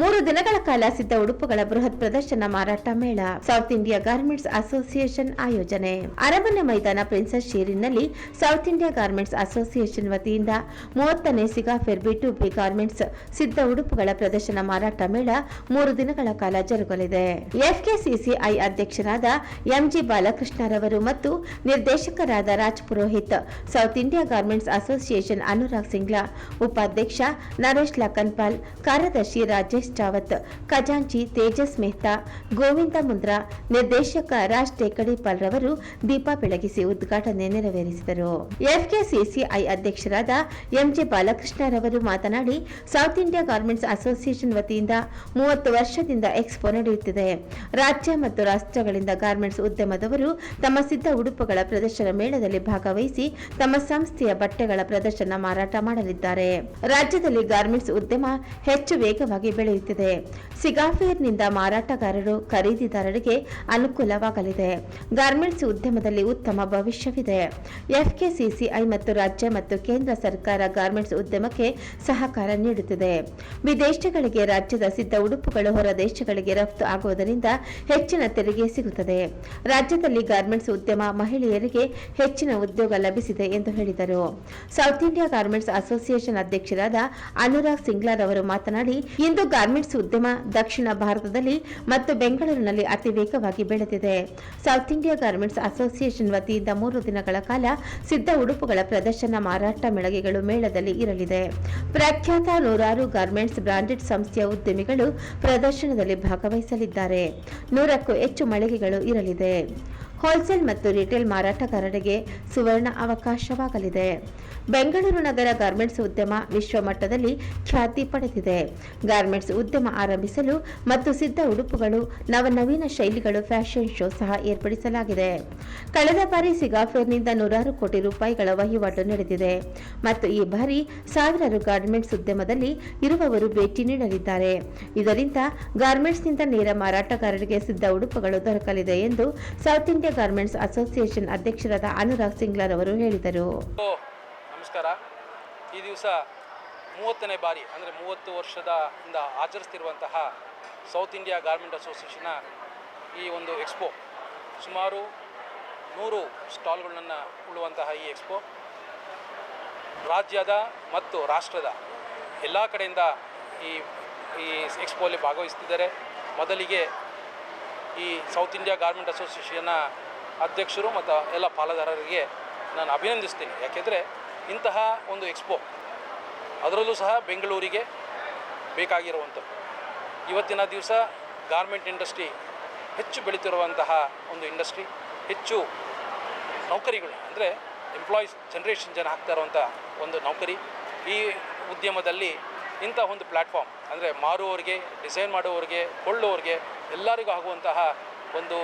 ಮೂರು ದಿನಗಳ ಕಾಲ ಸಿದ್ಧ ಉಡುಪುಗಳ ಬೃಹತ್ ಪ್ರದರ್ಶನ ಮಾರಾಟ ಮೇಳ ಸೌತ್ ಇಂಡಿಯಾ ಗಾರ್ಮೆಂಟ್ಸ್ ಅಸೋಸಿಯೇಷನ್ ಆಯೋಜನೆ. ಅರಮನೆ ಮೈದಾನ ಪ್ರಿನ್ಸಸ್ ಶೇರಿನಲ್ಲಿ ಸೌತ್ ಇಂಡಿಯಾ ಗಾರ್ಮೆಂಟ್ಸ್ ಅಸೋಸಿಯೇಷನ್ ವತಿಯಿಂದ ಮೂವತ್ತನೇ SIGA B to B garments ಸಿದ್ಧ ಉಡುಪುಗಳ ಪ್ರದರ್ಶನ ಮಾರಾಟ ಮೇಳ ಮೂರು ದಿನಗಳ ಕಾಲ ಜರುಗಲಿದೆ. ಎಫ್ಕೆಸಿಸಿಐ ಅಧ್ಯಕ್ಷರಾದ ಎಂಜಿ ಬಾಲಕೃಷ್ಣರವರು ಮತ್ತು ನಿರ್ದೇಶಕರಾದ Raj Purohit South India garments association Anurag Singla, ಉಪಾಧ್ಯಕ್ಷ ನರೇಶ್ ಲಕನ್ಪಾಲ್ ಕಾರ್ಯದರ್ಶಿ ರಾಜೇಶ್ ಚಾವತ್, ಖಜಾಂಚಿ ತೇಜಸ್ ಮೆಹ್ತಾ, ಗೋವಿಂದ ಮುಂದ್ರಾ ನಿರ್ದೇಶಕ ರಾಜ್ ಟೇಕಡಿಪಾಲ್ ರವರು ದೀಪ ಬೆಳಗಿಸಿ ಉದ್ಘಾಟನೆ ನೆರವೇರಿಸಿದರು. ಎಫ್ಕೆಸಿಸಿಐ ಅಧ್ಯಕ್ಷರಾದ ಎಂಜೆ ಬಾಲಕೃಷ್ಣರವರು ಮಾತನಾಡಿ, ಸೌತ್ ಇಂಡಿಯಾ ಗಾರ್ಮೆಂಟ್ಸ್ ಅಸೋಸಿಯೇಷನ್ ವತಿಯಿಂದ ಮೂವತ್ತು ವರ್ಷದಿಂದ ಎಕ್ಸ್ಪೋ ನಡೆಯುತ್ತಿದೆ. ರಾಜ್ಯ ಮತ್ತು ರಾಷ್ಟ್ರಗಳಿಂದ ಗಾರ್ಮೆಂಟ್ಸ್ ಉದ್ಯಮದವರು ತಮ್ಮ ಸಿದ್ಧ ಉಡುಪುಗಳ ಪ್ರದರ್ಶನ ಮೇಳದಲ್ಲಿ ಭಾಗವಹಿಸಿ ತಮ್ಮ ಸಂಸ್ಥೆಯ ಬಟ್ಟೆಗಳ ಪ್ರದರ್ಶನ ಮಾರಾಟ ಮಾಡಲಿದ್ದಾರೆ. ರಾಜ್ಯದಲ್ಲಿ ಗಾರ್ಮೆಂಟ್ಸ್ ಉದ್ಯಮ ಹೆಚ್ಚು ವೇಗವಾಗಿ ಬೆಳೆಯುತ್ತಿದೆ. ಸಿಗಾಫೇರ್ನಿಂದ ಮಾರಾಟಗಾರರು ಖರೀದಿದಾರರಿಗೆ ಅನುಕೂಲವಾಗಲಿದೆ. ಗಾರ್ಮೆಂಟ್ಸ್ ಉದ್ಯಮದಲ್ಲಿ ಉತ್ತಮ ಭವಿಷ್ಯವಿದೆ. ಎಫ್ಕೆಸಿಸಿಐ ಮತ್ತು ರಾಜ್ಯ ಮತ್ತು ಕೇಂದ್ರ ಸರ್ಕಾರ ಗಾರ್ಮೆಂಟ್ಸ್ ಉದ್ಯಮಕ್ಕೆ ಸಹಕಾರ ನೀಡುತ್ತಿದೆ. ವಿದೇಶಗಳಿಗೆ ರಾಜ್ಯದ ಸಿದ್ಧ ಉಡುಪುಗಳು ಹೊರ ದೇಶಗಳಿಗೆ ರಫ್ತು ಆಗುವುದರಿಂದ ಹೆಚ್ಚಿನ ತೆರಿಗೆ ಸಿಗುತ್ತದೆ. ರಾಜ್ಯದಲ್ಲಿ ಗಾರ್ಮೆಂಟ್ಸ್ ಉದ್ಯಮ ಮಹಿಳೆಯರಿಗೆ ಹೆಚ್ಚಿನ ಉದ್ಯೋಗ ಲಭಿಸಿದೆ ಎಂದು ಹೇಳಿದರು. ಸೌತ್ ಇಂಡಿಯಾ ಗಾರ್ಮೆಂಟ್ಸ್ ಅಸೋಸಿಯೇಷನ್ ಅಧ್ಯಕ್ಷರಾದ ಅನುರಾಗ್ ಸಿಂಗ್ಲಾರ್ ಅವರು ಮಾತನಾಡಿ, ಇಂದು ಗಾರ್ಮೆಂಟ್ಸ್ ಉದ್ಯಮ ದಕ್ಷಿಣ ಭಾರತದಲ್ಲಿ ಮತ್ತು ಬೆಂಗಳೂರಿನಲ್ಲಿ ಅತಿ ವೇಗವಾಗಿ ಬೆಳೆದಿದೆ. ಸೌತ್ ಇಂಡಿಯಾ ಗಾರ್ಮೆಂಟ್ಸ್ ಅಸೋಸಿಯೇಷನ್ ವತಿಯಿಂದ ಮೂರು ದಿನಗಳ ಕಾಲ ಸಿದ್ಧ ಉಡುಪುಗಳ ಪ್ರದರ್ಶನ ಮಾರಾಟ ಮೆಳಗೆಗಳು ಮೇಳದಲ್ಲಿ ಇರಲಿದೆ. ಪ್ರಖ್ಯಾತ ನೂರಾರು ಗಾರ್ಮೆಂಟ್ಸ್ ಬ್ರಾಂಡೆಡ್ ಸಂಸ್ಥೆಯ ಉದ್ಯಮಿಗಳು ಪ್ರದರ್ಶನದಲ್ಲಿ ಭಾಗವಹಿಸಲಿದ್ದಾರೆ. ನೂರಕ್ಕೂ ಹೆಚ್ಚು ಮಳಿಗೆಗಳು ಇರಲಿದೆ. ಹೋಲ್ಸೇಲ್ ಮತ್ತು ರಿಟೇಲ್ ಮಾರಾಟಗಾರರಿಗೆ ಸುವರ್ಣ ಅವಕಾಶವಾಗಲಿದೆ. ಬೆಂಗಳೂರು ನಗರ ಗಾರ್ಮೆಂಟ್ಸ್ ಉದ್ಯಮ ವಿಶ್ವಮಟ್ಟದಲ್ಲಿ ಖ್ಯಾತಿ ಪಡೆದಿದೆ. ಗಾರ್ಮೆಂಟ್ಸ್ ಉದ್ಯಮ ಆರಂಭಿಸಲು ಮತ್ತು ಸಿದ್ಧ ಉಡುಪುಗಳು, ನವನವೀನ ಶೈಲಿಗಳು ಫ್ಯಾಷನ್ ಶೋ ಸಹ ಏರ್ಪಡಿಸಲಾಗಿದೆ. ಕಳೆದ ಬಾರಿ ಸಿಗಾಫೇರ್ನಿಂದ ನೂರಾರು ಕೋಟಿ ರೂಪಾಯಿಗಳ ವಹಿವಾಟು ನಡೆದಿದೆ. ಮತ್ತು ಈ ಬಾರಿ ಸಾವಿರಾರು ಗಾರ್ಮೆಂಟ್ಸ್ ಉದ್ಯಮದಲ್ಲಿ ಇರುವವರು ಭೇಟಿ ನೀಡಲಿದ್ದಾರೆ. ಇದರಿಂದ ಗಾರ್ಮೆಂಟ್ಸ್ನಿಂದ ನೇರ ಮಾರಾಟಗಾರರಿಗೆ ಸಿದ್ಧ ಉಡುಪುಗಳು ದೊರಕಲಿದೆ ಎಂದು ಸೌತ್ ಇಂಡಿಯಾ ಗಾರ್ಮೆಂಟ್ಸ್ ಅಸೋಸಿಯೇಷನ್ ಅಧ್ಯಕ್ಷರಾದ ಅನುರಾಗ್ ಸಿಂಗ್ಲರ್ ಅವರು ಹೇಳಿದರು ನಮಸ್ಕಾರ. ಈ ದಿವಸ ಮೂವತ್ತನೇ ಬಾರಿ, ಅಂದರೆ ಮೂವತ್ತು ವರ್ಷದ ಇಂದ ಆಚರಿಸ್ತಿರುವಂತಹ ಸೌತ್ ಇಂಡಿಯಾ ಗಾರ್ಮೆಂಟ್ ಅಸೋಸಿಯೇಷನ್ನ ಈ ಒಂದು ಎಕ್ಸ್ಪೋ ಸುಮಾರು ನೂರು ಸ್ಟಾಲ್ಗಳನ್ನು ಉಳ್ಳುವಂತಹ ಈ ಎಕ್ಸ್ಪೋ ರಾಜ್ಯದ ಮತ್ತು ರಾಷ್ಟ್ರದ ಎಲ್ಲ ಕಡೆಯಿಂದ ಈ ಈ ಎಕ್ಸ್ಪೋಲ್ಲಿ ಭಾಗವಹಿಸ್ತಿದ್ದಾರೆ. ಮೊದಲಿಗೆ ಈ ಸೌತ್ ಇಂಡಿಯಾ ಗಾರ್ಮೆಂಟ್ ಅಸೋಸಿಯೇಷನ್ನ ಅಧ್ಯಕ್ಷರು ಮತ್ತು ಎಲ್ಲ ಪಾಲುದಾರರಿಗೆ ನಾನು ಅಭಿನಂದಿಸ್ತೀನಿ. ಯಾಕೆಂದರೆ ಇಂತಹ ಒಂದು ಎಕ್ಸ್ಪೋ ಅದರಲ್ಲೂ ಸಹ ಬೆಂಗಳೂರಿಗೆ ಬೇಕಾಗಿರುವಂಥದ್ದು. ಇವತ್ತಿನ ದಿವಸ ಗಾರ್ಮೆಂಟ್ ಇಂಡಸ್ಟ್ರಿ ಹೆಚ್ಚು ಬೆಳೀತಿರುವಂತಹ ಒಂದು ಇಂಡಸ್ಟ್ರಿ, ಹೆಚ್ಚು ನೌಕರಿಗಳು, ಅಂದರೆ ಎಂಪ್ಲಾಯೀಸ್ ಜನ್ರೇಷನ್ ಜನ ಆಗ್ತಾ ಇರುವಂಥ ಒಂದು ನೌಕರಿ ಈ ಉದ್ಯಮದಲ್ಲಿ ಇಂಥ ಒಂದು ಪ್ಲ್ಯಾಟ್ಫಾರ್ಮ್ ಅಂದರೆ ಮಾರುವವರಿಗೆ ಡಿಸೈನ್ ಮಾಡುವವರಿಗೆ, ಕೊಳ್ಳುವವರಿಗೆ ಎಲ್ಲರಿಗೂ ಆಗುವಂತಹ ಒಂದು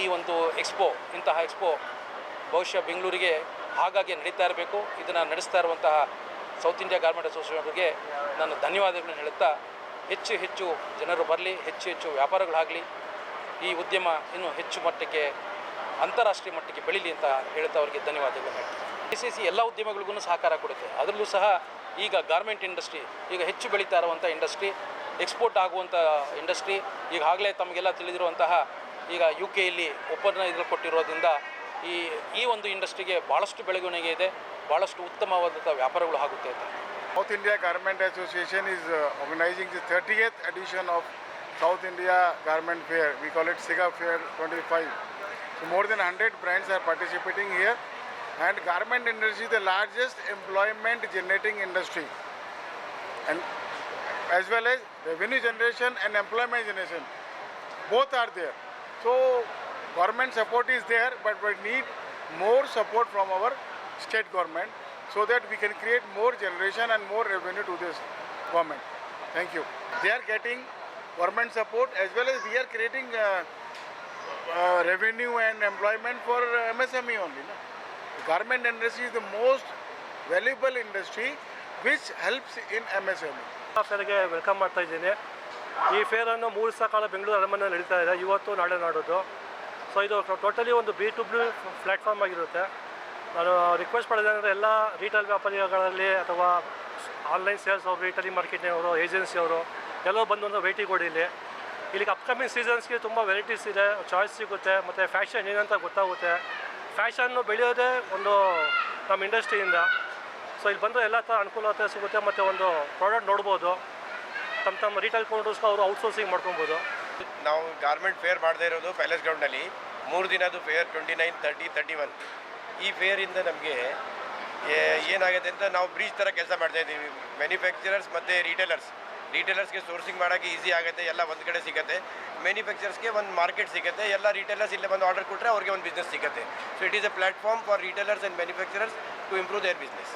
ಈ ಒಂದು ಎಕ್ಸ್ಪೋ, ಇಂತಹ ಎಕ್ಸ್ಪೋ ಬಹುಶಃ ಬೆಂಗಳೂರಿಗೆ ಹಾಗಾಗಿ ನಡೀತಾ ಇರಬೇಕು. ಇದನ್ನು ನಡೆಸ್ತಾ ಇರುವಂತಹ ಸೌತ್ ಇಂಡಿಯಾ ಗಾರ್ಮೆಂಟ್ ಅಸೋಸಿಯೇಷನ್ಗೆ ನಾನು ಧನ್ಯವಾದಗಳನ್ನು ಹೇಳುತ್ತಾ, ಹೆಚ್ಚು ಹೆಚ್ಚು ಜನರು ಬರಲಿ, ಹೆಚ್ಚು ಹೆಚ್ಚು ವ್ಯಾಪಾರಗಳಾಗಲಿ, ಈ ಉದ್ಯಮ ಇನ್ನೂ ಹೆಚ್ಚು ಮಟ್ಟಕ್ಕೆ, ಅಂತಾರಾಷ್ಟ್ರೀಯ ಮಟ್ಟಕ್ಕೆ ಬೆಳೀಲಿ ಅಂತ ಹೇಳ್ತಾ ಅವರಿಗೆ ಧನ್ಯವಾದಗಳು ಹೇಳ್ತೀನಿ. ಡಿ ಸಿ ಸಿ ಎಲ್ಲ ಉದ್ಯಮಗಳಿಗೂ ಸಹಕಾರ ಕೊಡುತ್ತೆ. ಅದರಲ್ಲೂ ಸಹ ಈಗ ಗಾರ್ಮೆಂಟ್ ಇಂಡಸ್ಟ್ರಿ ಈಗ ಹೆಚ್ಚು ಬೆಳೀತಾ ಇರುವಂಥ ಇಂಡಸ್ಟ್ರಿ ಎಕ್ಸ್ಪೋರ್ಟ್ ಆಗುವಂಥ ಇಂಡಸ್ಟ್ರಿ ಈಗಾಗಲೇ ತಮಗೆಲ್ಲ ತಿಳಿದಿರುವಂತಹ ಈಗ ಯು ಕೆಯಲ್ಲಿ ಒಪ್ಪಂದ ಇದ್ರ ಕೊಟ್ಟಿರೋದ್ರಿಂದ ಈ ಈ ಒಂದು ಇಂಡಸ್ಟ್ರಿಗೆ ಭಾಳಷ್ಟು ಬೆಳವಣಿಗೆ ಇದೆ ಭಾಳಷ್ಟು ಉತ್ತಮವಾದಂಥ ವ್ಯಾಪಾರಗಳು ಆಗುತ್ತೆ ಅಂತ. South India garment association is organising the thirty eighth edition of South India garment fair we call it SIGA fair twenty five so more than hundred brands are participating here and garment industry the largest employment generating industry and as well as revenue generation and employment generation both are there so government support is there, but we need more support from our state government so that we can create more generation and more revenue to this government. Thank you. They are getting government support as well as we are creating uh, uh, revenue and employment for uh, MSME only. No? The garment industry is the most valuable industry which helps in MSME. ಫೇರ್ಗೆ welcome ಮಾಡ್ತಾ ಇದ್ದೀನಿ ಈ ಫೇರನ್ನು ಮೂರು ದಿವಸ ಕಾಲ ಬೆಂಗಳೂರು ಅರಮನೆ ನಡೀತಾ ಇದೆ ಇವತ್ತು ನಾಳೆ ನಾಡೋದು ಸೊ ಇದು ಟೋಟಲಿ ಒಂದು ಬಿ ಟು ಬಿ ಪ್ಲ್ಯಾಟ್ಫಾರ್ಮ್ ಆಗಿರುತ್ತೆ. ನಾನು ರಿಕ್ವೆಸ್ಟ್ ಮಾಡೋದೇನೆಂದರೆ ಎಲ್ಲ ರೀಟೇಲ್ ವ್ಯಾಪಾರಿಗಳಲ್ಲಿ ಅಥವಾ ಆನ್ಲೈನ್ ಸೇಲ್ಸ್ ಅವರು ರೀಟೇಲಿಂಗ್ ಮಾರ್ಕೆಟ್ನವರು ಏಜೆನ್ಸಿಯವರು ಎಲ್ಲೋ ಬಂದು ಒಂದು ಭೇಟಿ ಕೊಡಿ ಇಲ್ಲಿ. ಇಲ್ಲಿಗೆ ಅಪ್ಕಮಿಂಗ್ ಸೀಸನ್ಸ್ಗೆ ತುಂಬ ವೆರೈಟೀಸ್ ಇದೆ ಚಾಯ್ಸ್ ಸಿಗುತ್ತೆ, ಮತ್ತು ಫ್ಯಾಷನ್ ಏನಂತ ಗೊತ್ತಾಗುತ್ತೆ. ಫ್ಯಾಷನ್ನು ಬೆಳೆಯೋದೇ ಒಂದು ನಮ್ಮ ಇಂಡಸ್ಟ್ರಿಯಿಂದ ಸೊ ಇಲ್ಲಿ ಬಂದರೆ ಎಲ್ಲ ಥರ ಅನುಕೂಲತೆ ಸಿಗುತ್ತೆ, ಮತ್ತು ಒಂದು ಪ್ರಾಡಕ್ಟ್ ನೋಡ್ಬೋದು. ತಮ್ಮ ತಮ್ಮ ರೀಟೇಲ್ ಕೌಂಟರ್ಸ್ಗೆ ಅವರು ಔಟ್ಸೋರ್ಸಿಂಗ್ ಮಾಡ್ಕೊಬೋದು. ನಾವು ಗಾರ್ಮೆಂಟ್ ಫೇರ್ ಮಾಡದೇ ಇರೋದು ಪ್ಯಾಲೇಸ್ ಗ್ರೌಂಡಲ್ಲಿ ಮೂರು ದಿನದ್ದು fair twenty nine thirty thirty one ಈ ಫೇರಿಂದ ನಮಗೆ ಏನಾಗುತ್ತೆ ಅಂತ ನಾವು ಬ್ರಿಜ್ ಥರ ಕೆಲಸ ಮಾಡ್ತಾ ಇದ್ದೀವಿ. ಮ್ಯಾನುಫ್ಯಾಕ್ಚರರ್ಸ್ ಮತ್ತು ರೀಟೇಲರ್ಸ್ ರೀಟೇಲರ್ಸ್ಗೆ ಸೋರ್ಸಿಂಗ್ ಮಾಡೋಕ್ಕೆ ಈಸಿ ಆಗುತ್ತೆ, ಎಲ್ಲ ಒಂದು ಕಡೆ ಸಿಗುತ್ತೆ. ಮ್ಯಾನುಫ್ಯಾಕ್ಚರ್ಸ್ಗೆ ಒಂದು ಮಾರ್ಕೆಟ್ ಸಿಗುತ್ತೆ, ಎಲ್ಲ ರೀಟೇಲರ್ಸ್ ಇಲ್ಲೇ ಬಂದು ಆರ್ಡರ್ ಕೊಟ್ಟರೆ ಅವ್ರಿಗೆ ಒಂದು ಬಿಸ್ನೆಸ್ ಸಿಗುತ್ತೆ. So it is a platform for retailers and manufacturers to improve their business